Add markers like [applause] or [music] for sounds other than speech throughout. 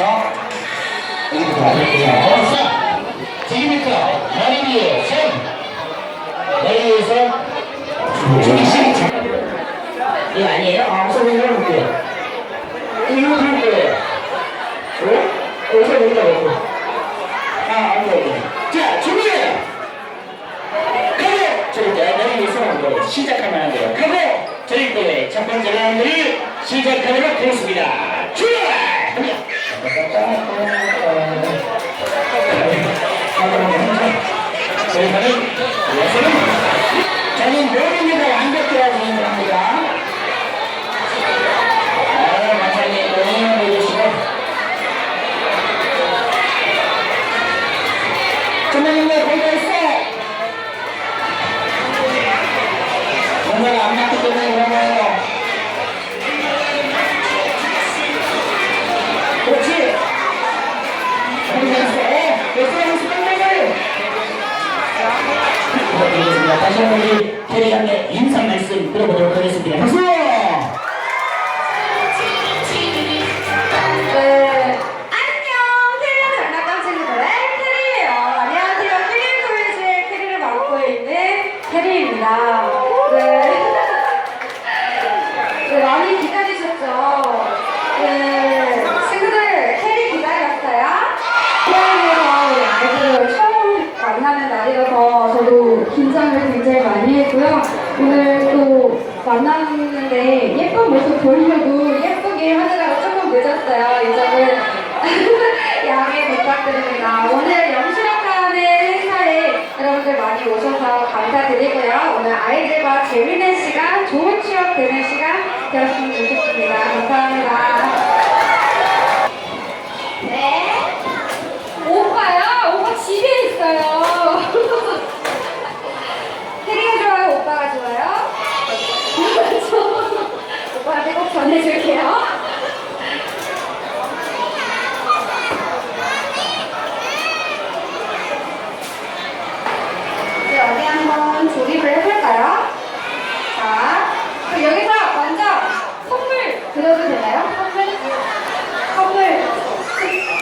그래서, 여기부터 만들게요. 자, 지금부터 머리 위에 손, 머리 위에 손, 이거 아니에요? 아, 일을 해볼게요. 이거 할 거예요. 왜? 여기서 여기다 놓고. 아, 안 돼. 자, 준비해! 가고! 저럴 때 머리 위에 손을 얹고 시작하면 안 돼요. 가고! 저희 때의 첫 번째 라운드를 시작하도록 하겠습니다. 출발! 저는. 아, 공부했어. 공부가 안 맞기 때문에 캐리 양의 인사 말씀 들어보도록 하겠습니다. 박수! 긴장을 굉장히 많이 했고요. 오늘 또 만났는데 예쁜 모습 보이려고 예쁘게 하느라고 조금 늦었어요. 이 점은 [laughs] 양해 부탁드립니다. 오늘 영실학관의 행사에 여러분들 많이 오셔서 감사드리고요. 오늘 아이들과 재밌는 시간, 좋은 추억 되는 시간 되었으면 좋겠습니다. 감사합니다. 네. 오빠요? 오빠 집에 있어요. 캐리가 좋아요? 오빠가 좋아요? 저 오빠한테 꼭 전해줄게요. 이제 한번 조립을 해볼까요? 자, 여기서 먼저 선물 드려도 되나요? 선물? 선물,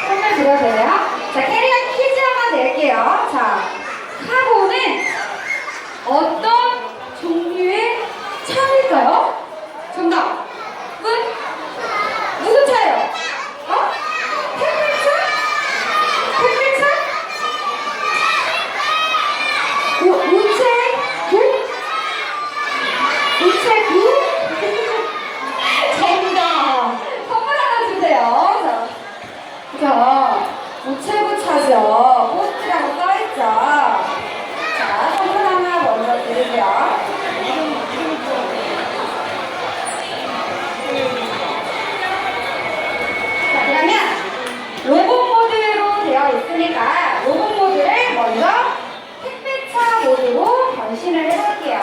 선물 드려도 되나요? 자, 캐리어 퀴즈 하나 낼게요. 자, 카고는 어떤 종류의 차일까요? 정답. 은? 무슨 차예요? 어? 택배차? 택배차? 우, 우체국? 우체국? 정답! 선물 하나 주세요. 자, 자, 우체국 차죠. 포스트라고 써있죠. 자, 선물 하나 먼저 드릴게요. 자, 그러면 로봇 모드로 되어 있으니까 로봇 모드를 먼저 택배차 모드로 변신을 해볼게요.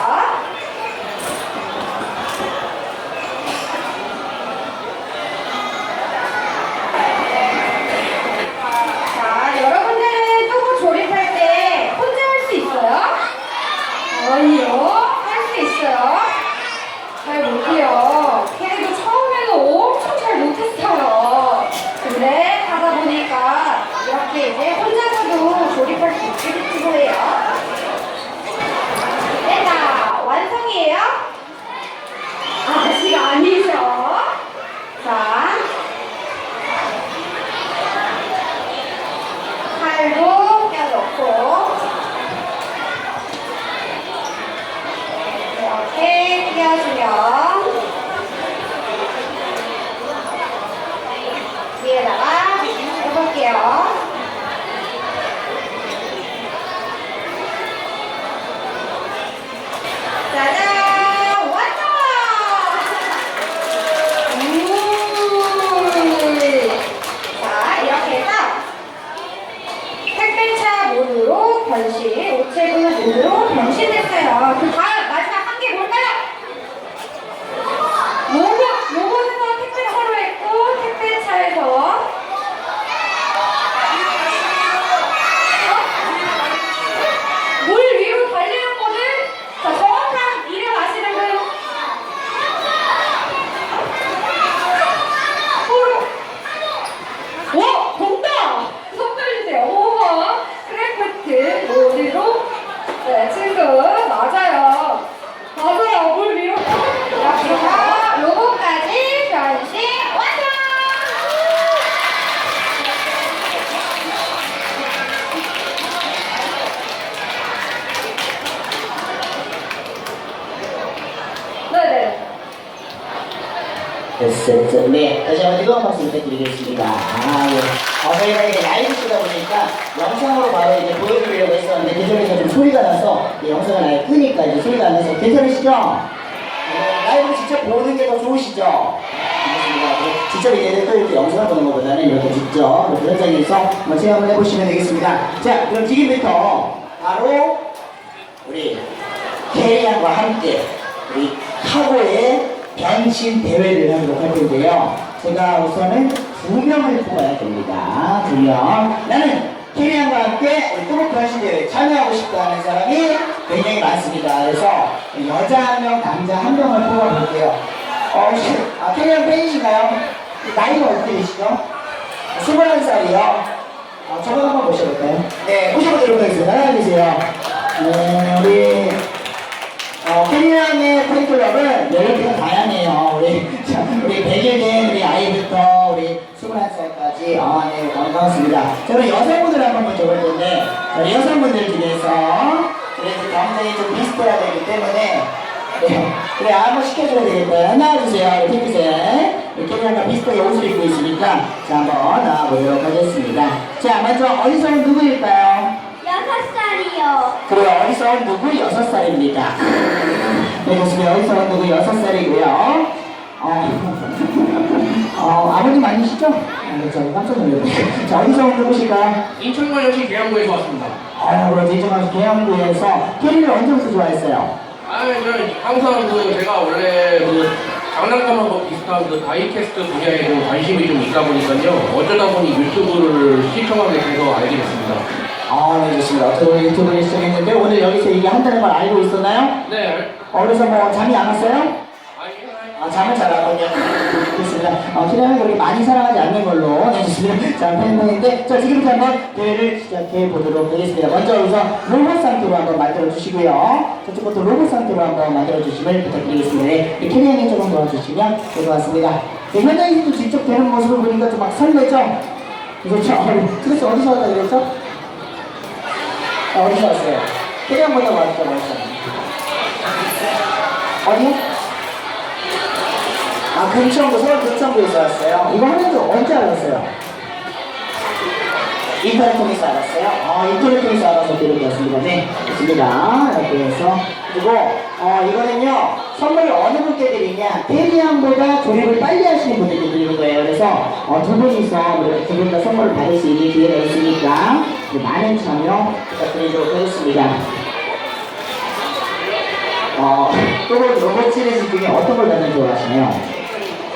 자, 여러분들은 또고 조립할 때 혼자 할 수 있어요? 아니요, 할 수 있어요. 잘 못해요. 걔네도 처음에는 엄청 잘 못했어요. 근데 하다 보니까 이렇게 이제 혼자서도 조립할 수 있게 됐고 해요. 네, 자, 완성이에요? 아직 아니죠. 자, 칼도 껴놓고 이렇게 띄워주면 위에다가 해볼게요. 짜잔! 완성! 우! 자, 이렇게 해서 택배차 모드로 변신, 우체국 모드로 변신됐어요. 그 다음 마지막 한 개 뭘까요? 로봇! 로봇에서 택배차로 했고 택배차에서 어? 물 위로 달리는 거는 됐어. 네, 다시 한번 뜨거운 박수 부탁드리겠습니다. 아, 예. 어, 저희가 이제 라이브 쓰다 보니까 영상으로 바로 이제 보여드리려고 했었는데, 계속해서 좀 소리가 나서, 이 영상을 아예 끄니까 이제 소리가 안 나서 괜찮으시죠? 네, 라이브 직접 보는 게 더 좋으시죠? 알겠습니다. 네, 직접 이제 또 이렇게 영상을 보는 것보다는 이렇게 직접 이렇게 현장에서 한번 체험을 해보시면 되겠습니다. 자, 그럼 지금부터 바로 우리 캐리안과 함께 우리 카고의 변신 대회를 하도록 할 텐데요. 제가 우선은 두 명을 뽑아야 됩니다. 두 명. 나는 캐리안과 함께 우리 또목 변신 대회 참여하고 싶다 하는 사람이 굉장히 많습니다. 그래서 여자 한 명, 남자 한 명을 뽑아볼게요. 어, 혹시 아, 캐리안 팬이신가요? 나이가 어떻게 되시죠? 21살이요. 아, 저번 한번 모셔볼까요? 네, 모셔보도록 하겠습니다. 하나 계세요. 네, 우리 어, 캐리안의 팬클럽은 연령대가 다양해요. 21살까지, 아, 네, 반갑습니다. 저는 여성분들 한번 먼저 볼 텐데, 여성분들 중에서, 그래서 굉장히 좀 비슷해야 되기 때문에, 네, 그래, 한번 시켜줘야 되겠다. 나와주세요. 우리 핑크색. 캐리안과 비슷하게 옷을 입고 있으니까, 자, 한번 나와보도록 하겠습니다. 자, 먼저 어디서 온 누구일까요? 여섯 살이요. 그리고 어디서 온 누구 여섯 살입니다. [laughs] 네, 좋습니다. 어디서 온 누구 여섯 살이고요. 어, [laughs] 어, 아버님 아니시죠? 아, 네, 저 깜짝 놀랐네. 자, 어디서 온 누구실까요? 인천광역시 계양구에서 왔습니다. 아, 그럼 이정환 계양구에서 캐리를 언제부터 좋아했어요? 아, 저는 항상 그 제가 원래 그 장난감하고 비슷한 그 다이캐스트 분야에도 관심이 좀 있다 보니까요. 어쩌다 보니 유튜브를 시청하게 돼서 알게 됐습니다. 아, 네, 좋습니다. 어떻게 보면 유튜브를 시작했는데, 오늘 여기서 이게 한다는 걸 알고 있었나요? 네. 어, 그래서 뭐 잠이 안 왔어요? 아, 잠을 잘안 오냐. 좋습니다. 어, 키라는 그렇게 많이 사랑하지 않는 걸로 해주시면 자, 팬분인데, 자, 지금부터 한번 대회를 시작해 보도록 하겠습니다. 먼저 우선 로봇 상태로 한번 만들어 주시고요. 저쪽부터 로봇 상태로 한번 만들어 주시면 부탁드리겠습니다. 네, 네, 캐리형이 조금 도와주시면 될 것 같습니다. 네, 현장에서 직접 되는 모습을 보니까 좀 막 설레죠? 그렇죠? 어, [laughs] 그래서 어디서 왔다 그랬죠? 아, 어디서 왔어요? 캐리형보다 왔죠, 왔죠. 어디요? 아, 금천구, 서울 금천구에서 왔어요. 이거 하는지 언제 알았어요? 인터넷 통해서 알았어요? 어, 인터넷 통해서 알아서 이렇게 왔습니다. 네, 좋습니다. 이렇게 해서. 그리고, 어, 이거는요, 선물을 어느 분께 드리냐, 대리양보다 조립을 빨리 하시는 분들께 드리는 거예요. 그래서, 어, 두 분이서 이렇게 두분 다 선물을 받을 수 있는 기회가 있으니까, 네, 많은 참여 부탁드리도록 하겠습니다. 어, 또는 로봇 시리즈 중에 어떤 걸 가장 좋아하시나요?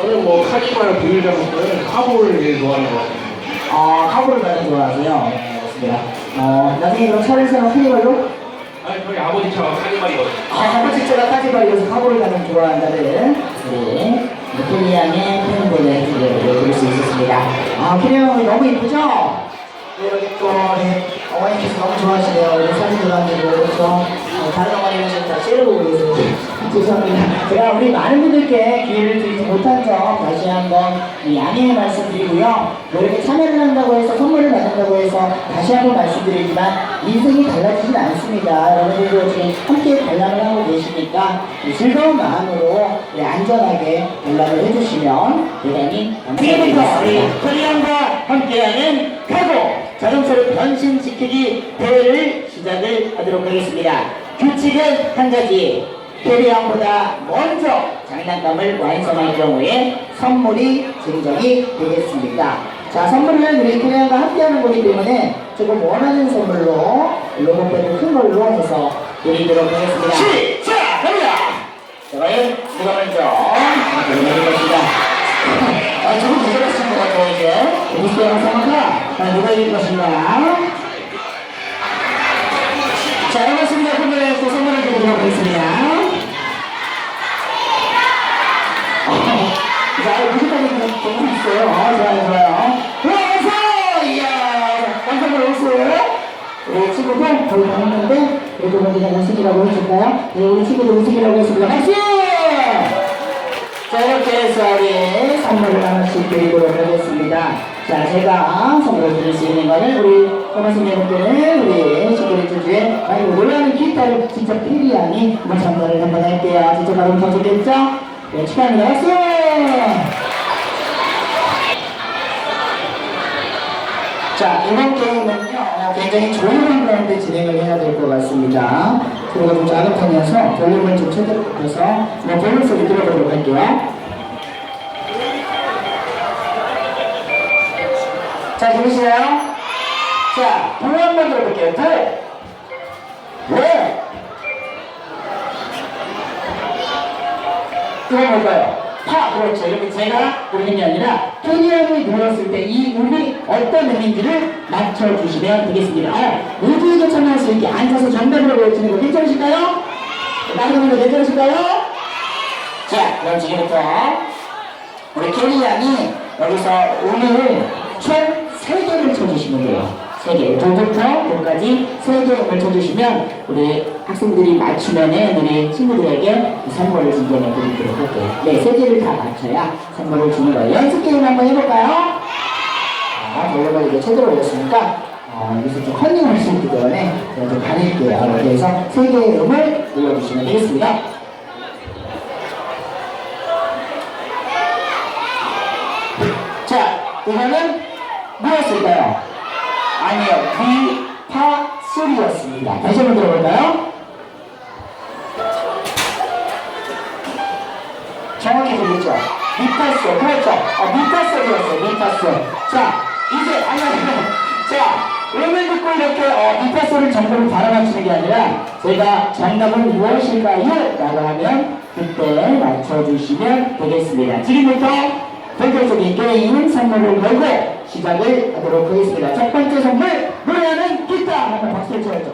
저는 뭐 카니발 비밀 작업들은 카볼을 제일 좋아하는 것 같습니다. 어, 카보를 가장 좋아하세요. 네, 맞습니다. 어, 나중에 그럼 사면 카니발로? 아니, 저희 아버지 차가 카니발이거든요. 아, 아버지 차가 카니발이어서 카보를 가장 좋아한다는 우리 케리양의 팬분의 기대를 들을 수 있었습니다. 아, 케리양 너무 이쁘죠? 네, 여기 또 우리 어머니께서 너무 좋아하시네요. 우리 사진도 남기고 그래서 어, 다른 어머니는 다 찌르고 계세요. 죄송합니다. 제가 우리 많은 분들께 기회를 드리지 못한 점 다시 한번 양해의 말씀드리고요. 뭐 이렇게 참여를 한다고 해서 선물을 받는다고 해서 다시 한번 말씀드리지만 인생이 달라지진 않습니다. 여러분들도 지금 함께 관람을 하고 계시니까 즐거운 마음으로 네, 안전하게 관람을 해주시면 대단히 감사드리겠습니다. 우리 코리안과 함께하는 카고 자동차로 변신시키기 대회를 시작을 하도록 하겠습니다. 규칙은 한 가지. 캐리어보다 먼저 장난감을 완성할 경우에 선물이 증정이 되겠습니다. 자, 선물은 우리 캐리어가 함께하는 거기 때문에 조금 원하는 선물로 로봇배를 큰 걸로 해서 드리도록 하겠습니다. 시작합니다! 자, 과연 누가 먼저 드리는 것입니다. 아, 조금 부끄러우신 것 같아요, 이제. 미스터 상황가 자, 누가 이길 것인가? 자, 반갑습니다. 그러면 또 선물을 드리도록 하겠습니다. 어, 자, 너무 있어요. 아, 좋아요, 좋아요. 와서! 이야! 완성을 했어요. 우리 친구들 거의 다 했는데, 그래도 우리 그냥 우승이라고 해줄까요? 네, 우리 친구들 우승이라고 했습니다. 박수! 자, 이렇게 해서 우리 선물을 하나씩 드리도록 하겠습니다. 자, 제가 선물을 드릴 수 있는 거는 우리 고맙습니다분들은 우리 시크릿 주에 많이 놀라는 기타를 직접 피리양이 한번 전달을 한번 할게요. 직접 받으면 더 좋겠죠? 네, 축하합니다. 박수! 자, 이번 게임은요, 어, 굉장히 조용한 가운데 진행을 해야 될 것 같습니다. 소리가 좀 작은 편이어서 볼륨을 좀 최대로 높여서 뭐 볼륨 소리 들어보도록 할게요. 자, 들으시나요? 자, 볼 한번 들어볼게요. 볼! 왜? 뭘까요? 파, 그렇죠. 이렇게 제가 부르는 게 아니라 토니언을 눌렀을 때 이 음이 어떤 음인지를 맞춰주시면 되겠습니다. 아, 모두에게 참여할 수 있게 앉아서 정답으로 외치는 거 괜찮으실까요? 분들 괜찮으실까요? 자, 그럼 지금부터 우리 캐리 양이 여기서 음을 총 3개를 쳐주시면 돼요. 3개. 도부터 도까지 3개 음을 쳐주시면 우리 학생들이 맞추면은 우리 친구들에게 선물을 진정해 드리도록 할게요. 네, 3개를 다 맞춰야 선물을 주는 거예요. 연습 게임 한번 해볼까요? 자, 별로가 이제 최대로 올렸으니까 어, 여기서 좀 컨닝을 할수 있기 때문에 제가 좀 가릴게요. 그래서 3개의 음을 눌러주시면 되겠습니다. 자, 이거는 무엇일까요? 아니요, 비파솔이었습니다. 다시 한번 들어볼까요? 정확히 들리죠? 미파솔, 그렇죠? 어, 미파솔이었어요, 미파솔. 자, 이제, 아니, 아니, 자, 음을 듣고 이렇게 어, 미파솔을 정답을 바로 맞추는 게 아니라 제가 정답은 무엇일까요? 라고 하면 그때 맞춰주시면 되겠습니다. 지금부터 본격적인 게임 선물을 걸고 시작을 하도록 하겠습니다. 첫 번째 선물, 노래하는 기타! 한번 박수를 쳐야죠.